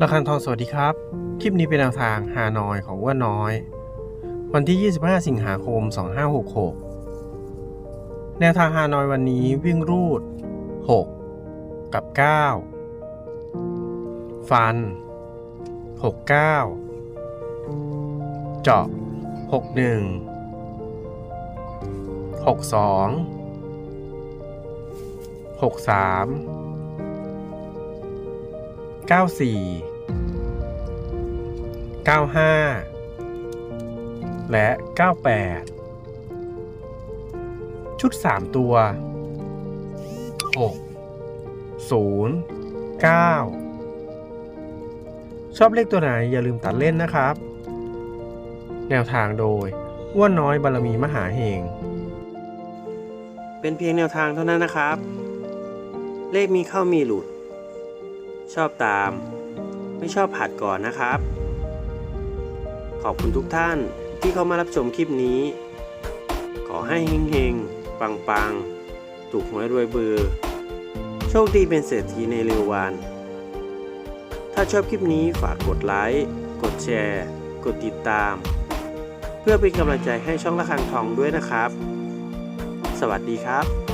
ระคังทองสวัสดีครับ คลิปนี้เป็นแนวทางฮานอยของอ้วนน้อย วันที่ 25 สิงหาคม 2566 แนวทางฮานอยวันนี้วิ่งรูด 6 กับ 9 ฟัน 69 เจาะ 61 62 63 94 95 และ 98 ชุด 3 ตัว 6 0 9 ชอบเลขตัวไหนอย่าลืมตัดเล่นนะครับ แนวทางโดยอ้วนน้อยบารมีมหาเฮงเป็นเพียงแนวทางเท่านั้นนะครับ เลขมีเข้ามีหลุด ชอบตาม ไม่ชอบผัดก่อนนะครับ ขอบคุณทุกท่านที่เข้ามารับชมคลิปนี้ ขอให้เฮงๆ ปังๆ ถูกหวยรวยเบือ โชคดีเป็นเศรษฐีในเร็ววัน ถ้าชอบคลิปนี้ฝากกดไลค์ กดแชร์ กดติดตาม เพื่อเป็นกำลังใจให้ช่องละคังทองด้วยนะครับ สวัสดีครับ